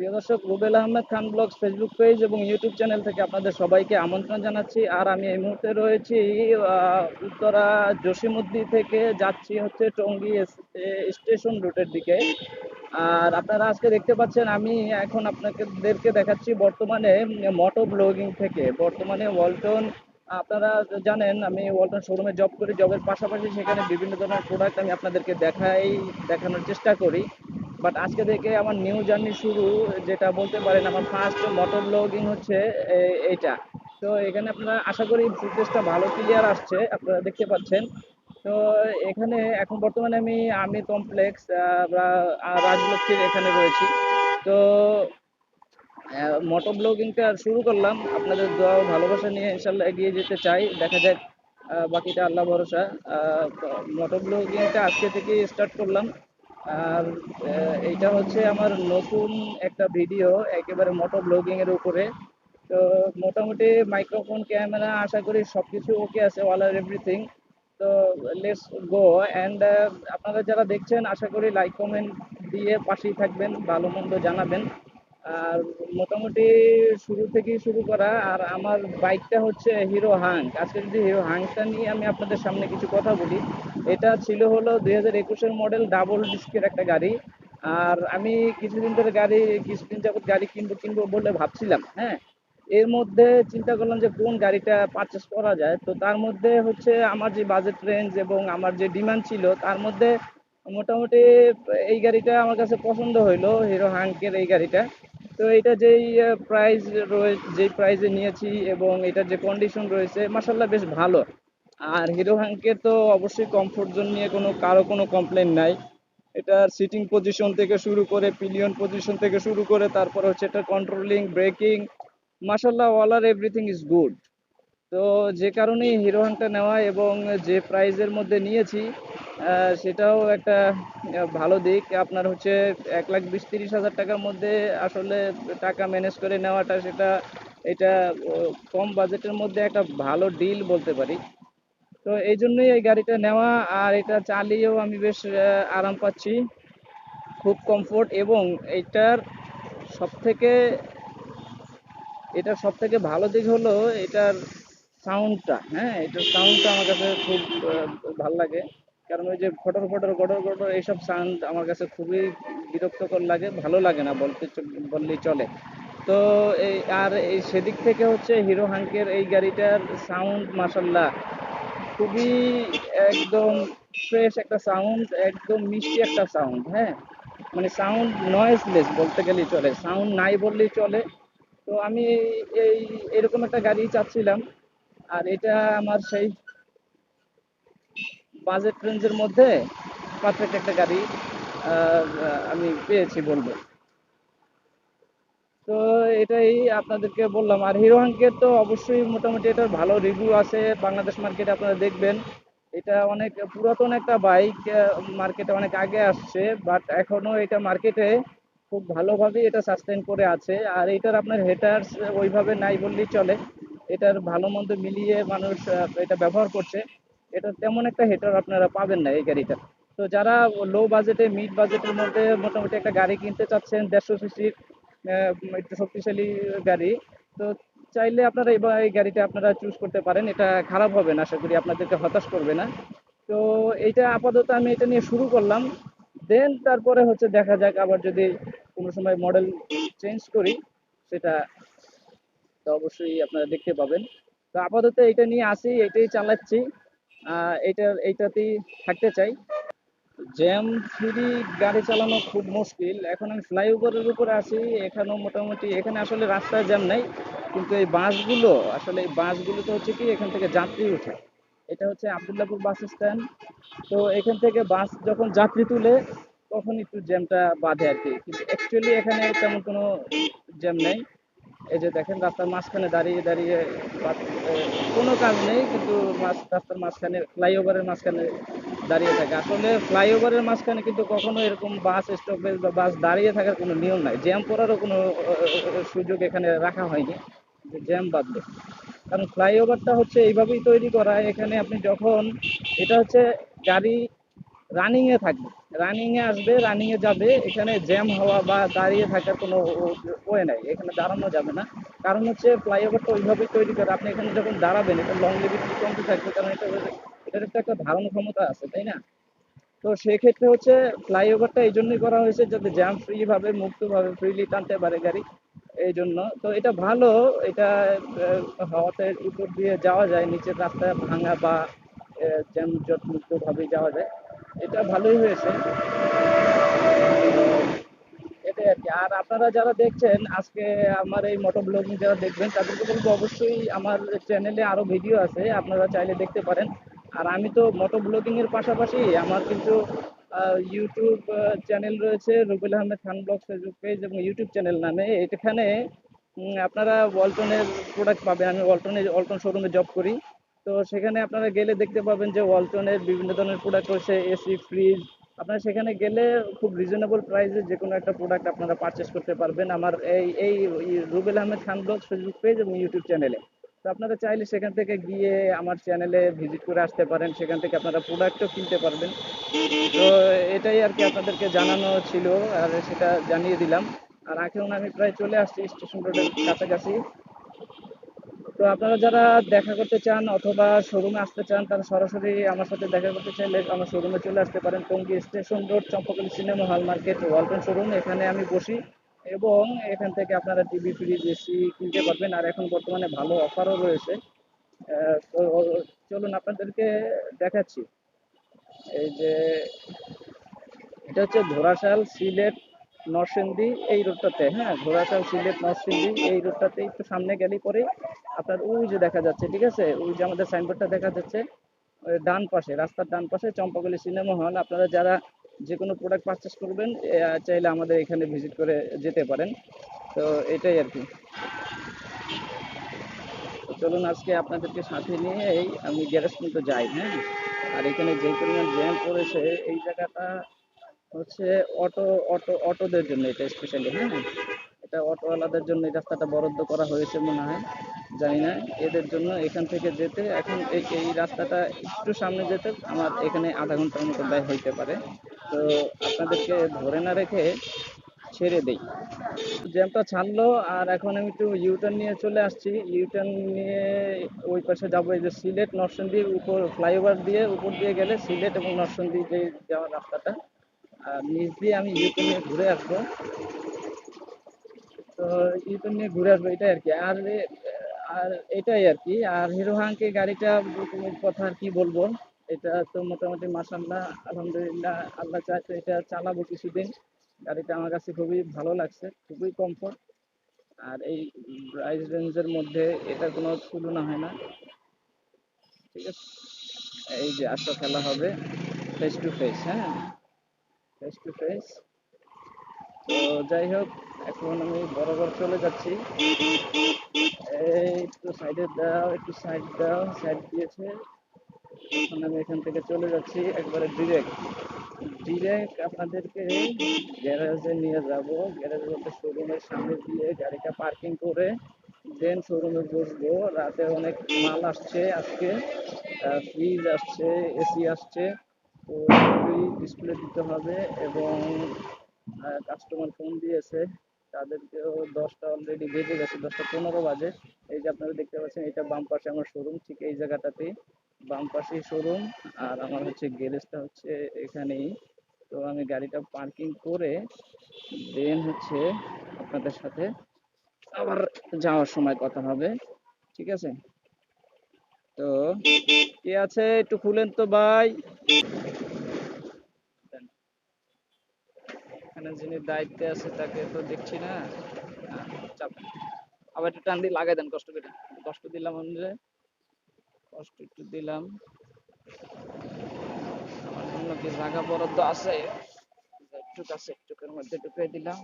প্রিয় দর্শক, Rubel Ahmed Khan blogs Facebook page এবং ইউটিউব চ্যানেল থেকে আপনাদের সবাইকে আমন্ত্রণ জানাচ্ছি। আর আমি এই মুহূর্তে রয়েছি উত্তরা জসিমুদ্দি থেকে যাচ্ছি হচ্ছে টঙ্গী স্টেশন রুটের দিকে। আর আপনারা আজকে দেখতে পাচ্ছেন, আমি এখন আপনাদেরকে দেখাচ্ছি বর্তমানে মোটো ব্লগিং থেকে। বর্তমানে ওয়ালটন, আপনারা জানেন, আমি ওয়ালটন শোরুমে জব করি, জবের পাশাপাশি সেখানে বিভিন্ন ধরনের প্রোডাক্ট আমি আপনাদেরকে দেখাই, দেখানোর চেষ্টা করি। বাট আজকে থেকে আমার নিউ জার্নি শুরু, যেটা বলতে পারেন আমার ফার্স্ট মোটর ব্লগিং হচ্ছে এইটা। তো এখানে আপনারা আশা করি ফুটেজটা ভালো ক্লিয়ার আসছে, আপনারা দেখতে পাচ্ছেন। তো এখানে এখন বর্তমানে আমি আর্মি কমপ্লেক্স রাজলক্ষ্মীর এখানে রয়েছি। তো মোটর ব্লগিংটা শুরু করলাম। আপনাদের দোয়া ভালোবাসা নিয়ে ইনশাল্লাহ এগিয়ে যেতে চাই। দেখা যাক বাকিটা আল্লাহ ভরসা। মোটর ব্লগিংটা আজকে থেকে স্টার্ট করলাম। আর এইটা হচ্ছে আমার নতুন একটা ভিডিও একেবারে মোটো ব্লগিং এর উপরে। তো মোটামুটি মাইক্রোফোন ক্যামেরা আশা করি সবকিছু ওকে আছে অল আর এভরিথিং তো লেটস গো অ্যান্ড আপনারা যারা দেখছেন, আশা করি লাইক কমেন্ট দিয়ে পাশেই থাকবেন, ভালো মন্দ জানাবেন। আর মোটামুটি শুরু থেকেই শুরু করা। আর আমার বাইকটা হচ্ছে হিরো হাঙ্ক আজকে যদি হিরো হাঙ্কটা নিয়ে আমি আপনাদের সামনে কিছু কথা বলি, এটা ছিল হলো দুই হাজার একুশের মডেল ডাবল ডিস্কের একটা গাড়ি। আর আমি কিছুদিন ধরে গাড়ি, কিছুদিন যাবত গাড়ি কিনবো কিনবো বলে ভাবছিলাম হ্যাঁ? এর মধ্যে চিন্তা করলাম যে কোন গাড়িটা পারচেস করা যায়। তো তার মধ্যে হচ্ছে আমার যে বাজেট রেঞ্জ এবং আমার যে ডিমান্ড ছিল, তার মধ্যে মোটামুটি এই গাড়িটা আমার কাছে পছন্দ হইল হিরো হাঙ্কের এই গাড়িটা। তো এটা যেই প্রাইস রয়েছে যেই প্রাইসে নিয়েছি এবং এটার যে কন্ডিশন রয়েছে মাসাল্লাহ বেশ ভালো। আর হিরো হাঙ্কের তো অবশ্যই কমফোর্ট জোন নিয়ে কোনো, কারও কোনো কমপ্লেন নাই। এটার সিটিং পজিশন থেকে শুরু করে পিলিয়ন পজিশন থেকে শুরু করে, তারপর হচ্ছে এটা কন্ট্রোলিং ব্রেকিং মাসাল্লাহ অল আর এভরিথিং ইজ গুড তো যে কারণেই হিরো হাংটা নেওয়া এবং যে প্রাইজের মধ্যে নিয়েছি সেটাও একটা ভালো দিক। আপনার হচ্ছে এক লাখ বিশ তিরিশ হাজার টাকার মধ্যে আসলে টাকা ম্যানেজ করে নেওয়াটা সেটা, এটা কম বাজেটের মধ্যে একটা ভালো ডিল বলতে পারি। তো এই জন্যই এই গাড়িটা নেওয়া, আর এটা চালিয়েও আমি বেশ আরাম পাচ্ছি। খুব কমফোর্ট এবং এটার সব থেকে এটার সব থেকে ভালো দিক হলো এটার সাউন্ডটা হ্যাঁ? এটার সাউন্ডটা আমার কাছে খুব ভালো লাগে। কারণ ওই যে ফটর ফটর গটর গটর এইসব সাউন্ড আমার কাছে খুবই বিরক্তকর লাগে, ভালো লাগে না বলতে বললেই চলে। তো এই, আর এই সেদিক থেকে হচ্ছে হিরো হাঙ্কের এই গাড়িটার সাউন্ড মাসাল্লাহ খুবই একদম ফ্রেশ একটা সাউন্ড একদম মিষ্টি একটা সাউন্ড হ্যাঁ? মানে সাউন্ড নয়েজলেস বলতে গেলেই চলে সাউন্ড নাই বললেই চলে। তো আমি এই, এরকম একটা গাড়ি চাচ্ছিলাম, আর এটা আমার সেই বাজেট রেঞ্জের মধ্যে পারফেক্ট একটা গাড়ি আমি পেয়েছি বলব। তো এটাই আপনাদেরকে বললাম। আর হিরো হাঙ্কের তো অবশ্যই মোটামুটি এটার ভালো রিভিউ আছে। বাংলাদেশ মার্কেটে আপনারা দেখবেন, এটা অনেক পুরাতন একটা বাইক মার্কেটে অনেক আগে আসছে বাট এখনও এটা মার্কেটে খুব ভালোভাবেই এটা সাস্টেন করে আছে। আর এটার আপনার হেটার্স ওইভাবে নাই বললেই চলে। এটার ভালো মন্দ মিলিয়ে মানুষ এটা ব্যবহার করছে। এটা তেমন একটা হেটার আপনারা পাবেন না এই গাড়িটা। তো যারা লো বাজেটে মিড বাজেটের মধ্যে মোটামুটি একটা গাড়ি কিনতে চাচ্ছেন, দেড়শো সিসির একটু শক্তিশালী গাড়ি, তো চাইলে আপনারা এবার এই গাড়িটা আপনারা চুজ করতে পারেন। এটা খারাপ হবে না, আশা করি আপনাদেরকে হতাশ করবে না। তো এইটা আপাতত আমি এটা নিয়ে শুরু করলাম। দেন তারপরে হচ্ছে দেখা যাক, আবার যদি কোনো সময় মডেল চেঞ্জ করি, সেটা তো অবশ্যই আপনারা দেখতে পাবেন। তো আপাতত এটা নিয়ে আসি এটাই চালাচ্ছি। এইটার এইটাতেই থাকতে চাই। জ্যাম ফ্রি গাড়ি চালানো খুব মুশকিল। এখন আমি ফ্লাইওভারের উপরে আছি। এখানেও মোটামুটি, এখানে আসলে রাস্তায় জ্যাম নেই। কিন্তু এই বাসগুলো, আসলে এই বাসগুলোতে হচ্ছে কি, এখান থেকে যাত্রী উঠে এটা হচ্ছে আবদুল্লাপুর বাস স্ট্যান্ড। তো এখান থেকে বাস যখন যাত্রী তুলে, তখন একটু জ্যামটা বাঁধে আর কি। কিন্তু অ্যাকচুয়ালি এখানে তেমন কোনো জ্যাম নেই। এই যে দেখেন, রাস্তার মাঝখানে দাঁড়িয়ে দাঁড়িয়ে কোনো কাজ নেই, কিন্তু রাস্তার মাঝখানে, ফ্লাইওভারের মাঝখানে দাঁড়িয়ে থাকে। আসলে ফ্লাইওভারের মাঝখানে কিন্তু কখনো এরকম বাস স্টপেজ বা বাস দাঁড়িয়ে থাকার কোনো নিয়ম নাই। জ্যাম পড়ারও কোনো সুযোগ এখানে রাখা হয়নি জ্যাম বাঁধবে কারণ ফ্লাইওভারটা হচ্ছে এইভাবেই তৈরি করা। এখানে আপনি যখন, এটা হচ্ছে গাড়ি রানিং এ থাকবে। রানিং এ আসবে রানিং এ যাবে, এখানে জ্যাম হওয়া বা দাঁড়িয়ে থাকার কোনো ওয়ে নাই, এখানে দাঁড়ানো যাবে না। কারণ হচ্ছে ফ্লাইওভারটা ওইভাবেই তৈরি করে, আপনি এখানে যখন দাঁড়াবেন, এটা লং লিভিটি কমতে থাকবে? কারণ এটা এটার একটা একটা ধারণ ক্ষমতা আছে, তাই না? তো সেক্ষেত্রে হচ্ছে ফ্লাইওভারটা এই জন্যই করা হয়েছে যাতে জ্যাম ফ্রি ভাবে মুক্ত ভাবে ফ্রিলি টানতে পারে গাড়ি এই জন্য তো এটা ভালো, এটা হাওয়াতে উপর দিয়ে যাওয়া যায়, নিচের রাস্তায় ভাঙা বা জ্যাম জট মুক্ত ভাবে যাওয়া যায়। এটা ভালোই হয়েছে। এটাই আর কি। আর আপনারা যারা দেখছেন, আজকে আমার এই মোটো ব্লগিং যারা দেখবেন, তাদেরকে বলব অবশ্যই আমার চ্যানেলে আরও ভিডিও আছে, আপনারা চাইলে দেখতে পারেন। আর আমি তো মোটো ব্লগিং এর পাশাপাশি আমার কিন্তু ইউটিউব চ্যানেল রয়েছে, Rubel Ahmed Khan blog Facebook page এবং ইউটিউব চ্যানেল নামে। এখানে আপনারা ওয়ালটনের প্রোডাক্ট পাবেন। আমি ওয়ালটনের ওয়ালটন শোরুমে জব করি। তো সেখানে আপনারা গেলে দেখতে পাবেন যে ওয়ালটনের বিভিন্ন ধরনের প্রোডাক্ট রয়েছে এসি ফ্রিজ আপনারা সেখানে গেলে খুব রিজনেবল প্রাইসে যে কোনো একটা প্রোডাক্ট আপনারা পারচেস করতে পারবেন। আমার এই এই Rubel Ahmed Khan blog Facebook page এবং ইউটিউব চ্যানেলে তো আপনারা চাইলে সেখান থেকে গিয়ে আমার চ্যানেলে ভিজিট করে আসতে পারেন। সেখান থেকে আপনারা প্রোডাক্টও কিনতে পারবেন। তো এটাই আর কি আপনাদেরকে জানানো ছিল, আর সেটা জানিয়ে দিলাম। আর এখন আমি প্রায় চলে আসছি স্টেশন রোডের কাছাকাছি। তো আপনারা যারা দেখা করতে চান অথবা শোরুমে আসতে চান, তারা সরাসরি আমার সাথে দেখা করতে চাইলে আমার শোরুমে চলে আসতে পারেন। Tongi station road, Champakali cinema hall market, Walton showroom এখানে আমি বসি এবং এখান থেকে আপনারা টিভি ফ্রিজ এসি কিনতে পারবেন। আর এখন বর্তমানে ভালো অফারও রয়েছে। তো চলুন আপনাদেরকে দেখাচ্ছি। এই যে, এটা হচ্ছে ঘোড়াশাল সিলেট নরসিংদী এই রোডটাতে হ্যাঁ? ঘোড়াশাল সিলেট, নরসিংদী এই রোডটাতে একটু সামনে গেলে পরে আপনার ওই যে দেখা যাচ্ছে, ঠিক আছে? ওই যে আমাদের সাইনবোর্ডটা দেখা যাচ্ছে ডান পাশে, রাস্তার ডান পাশে চম্পাকলি সিনেমা হল। আপনারা যারা যে কোনো প্রোডাক্ট পারচেস করবেন চাইলে আমাদের এখানে ভিজিট করে যেতে পারেন। তো এটাই আর কি। চলুন আজকে আপনাদেরকে সাথে নিয়েই আমি গ্যারেজ পর্যন্ত যাই হ্যাঁ? আর এখানে যে পরিমাণ জ্যাম পড়েছে, এই জায়গাটা হচ্ছে অটো অটো, অটোদের জন্য এটা স্পেশালি হ্যাঁ? এটা অটোওয়ালাদের জন্য এই রাস্তাটা বরাদ্দ করা হয়েছে মনে হয়, জানি না। এদের জন্য এখান থেকে যেতে, এখন এই এই রাস্তাটা একটু সামনে যেতে আমার এখানে আধা ঘণ্টার মতো ব্যয় হইতে পারে। তো আপনাদেরকে ধরে না রেখে ছেড়ে দেই। জ্যামটা ছাড়লো, আর এখন আমি একটু ইউটার্ন নিয়ে চলে আসছি। ইউটার্ন নিয়ে ওই পাশে যাব, এই যে সিলেট নরসিংদীর উপর, ফ্লাইওভার দিয়ে উপর দিয়ে গেলে সিলেট এবং নরসিংদী যে যাওয়ার রাস্তাটা। নিচ দিয়ে আমি ইউটার্ন নিয়ে ঘুরে আসব। তো ইউটার্ন নিয়ে ঘুরে আসব, এটাই আর কি আর আর এটাই আর কি আর হিরো হাঙ্কে গাড়িটা কথা আর কি বলব, এটা তো মোটামুটি মাসাল্লাহ আলহামদুলিল্লাহ, আল্লাহ তো এটা চালাবো কিছুদিন। গাড়িটা আমার কাছে খুবই ভালো লাগছে, খুবই কমফোর্ট আর এই প্রাইস রেঞ্জের মধ্যে এটা কোনো তুলনা হয় না। ঠিক আছে? এই যে আসো খেলা হবে ফেস টু ফেস হ্যাঁ? ফেস টু ফেস তো যাই হোক, এখন আমি বরাবর চলে যাচ্ছি। একটু সাইডে দাও, একটু সাইড দাও সাইড দিয়েছে। এখন আমি এখান থেকে চলে যাচ্ছি একবারে ডিরেক্ট ডিরেক্ট আপনাদেরকে গ্যারেজে নিয়ে যাব। গ্যারেজ বলতে শোরুমের সামনে দিয়ে গাড়িটা পার্কিং করে দেন শোরুমে বসবো। রাতে অনেক মাল আসছে আজকে। ফ্রিজ আসছে এসি আসছে। ডিসপ্লে দিতে হবে এবং কাস্টমার ফোন দিয়েছে। তাদেরকেও দশটা অলরেডি বেজে গেছে, দশটা পনেরো বাজে। এই যে আপনারা দেখতে পাচ্ছেন, এটা বাম পাশে আমার শোরুম ঠিক এই জায়গাটাতেই। বাম পাশে শোরুম আর আমার হচ্ছে গ্যারেজটা হচ্ছে এখানেই। তো আমি গাড়িটা পার্কিং করে দেন হচ্ছে আপনাদের সাথে আবার যাওয়ার সময় কথা হবে। ঠিক আছে? তো কে আছে? একটু খুলেন তো ভাই। এখানে যিনি দায়িত্বে আছে তাকে তো দেখছি না। আহ, চাপ। আবার একটু টান দিয়ে লাগাই দেন কষ্ট করে। কষ্ট দিলাম অনুযায়ী কষ্ট একটু দিলাম। আমার জন্য কি জায়গা বরাদ্দ আছে। একটু কাছে একটুকের মধ্যে ঢুকিয়ে দিলাম।